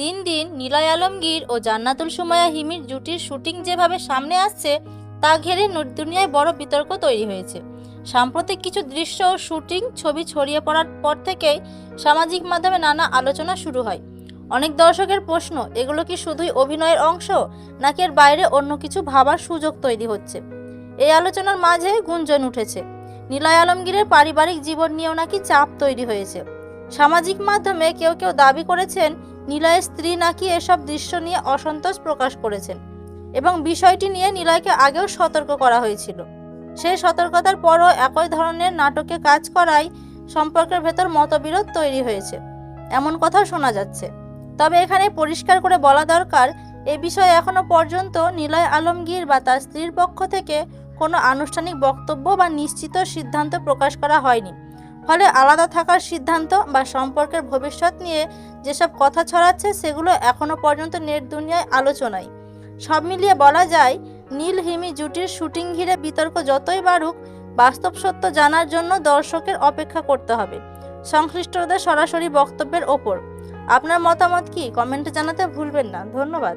দিন দিন নিলয় আলমগীর ও জান্নাতুল সুমাইয়া হিমির জুটির শুটিং যেভাবে সামনে আসছে, তা ঘিরে দুনিয়ায় বড় বিতর্ক তৈরি হয়েছে। সাম্প্রতিক কিছু দৃশ্য ও শুটিং ছবি ছড়িয়ে পড়ার পর থেকেই সামাজিক মাধ্যমে নানা আলোচনা শুরু হয়। অনেক দর্শকের প্রশ্ন, এগুলো কি শুধুই অভিনয়ের অংশ, নাকি এর বাইরে অন্য কিছু ভাবার সুযোগ তৈরি হচ্ছে? এই আলোচনার মাঝে গুঞ্জন উঠেছে, নিলয় আলমগীরের পারিবারিক জীবন নিয়েও নাকি চাপ তৈরি হয়েছে। সামাজিক মাধ্যমে কেউ কেউ দাবি করেছেন নিলয়ের স্ত্রী নাকি এসব দৃশ্য নিয়ে অসন্তোষ প্রকাশ করেছেন এবং বিষয়টি নিয়ে নিলয়কে আগেও সতর্ক করা হয়েছিল। সেই সতর্কতার পরও একই ধরনের নাটকে কাজ করায় সম্পর্কের ভেতর মতবিরোধ তৈরি হয়েছে। এমন কথাও শোনা যাচ্ছে। তবে এখানে পরিষ্কার করে বলা দরকার, এ বিষয়ে এখনও পর্যন্ত নিলয় আলমগীর বা তার স্ত্রীর পক্ষ থেকে কোনো আনুষ্ঠানিক বক্তব্য বা নিশ্চিত সিদ্ধান্ত প্রকাশ করা হয়নি। ফলে আলাদা থাকার সিদ্ধান্ত বা সম্পর্কের ভবিষ্যৎ নিয়ে যেসব কথা ছড়াচ্ছে, সেগুলো এখনও পর্যন্ত নেট দুনিয়ায় আলোচনায়। সব মিলিয়ে বলা যায়, নীল হিমি জুটির শুটিং ঘিরে বিতর্ক যতই বাড়ুক, বাস্তব সত্য জানার জন্য দর্শকের অপেক্ষা করতে হবে। সংশ্লিষ্টদের সরাসরি বক্তব্যের ওপর। আপনার মতামত কি? কমেন্টে জানাতে ভুলবেন না। ধন্যবাদ।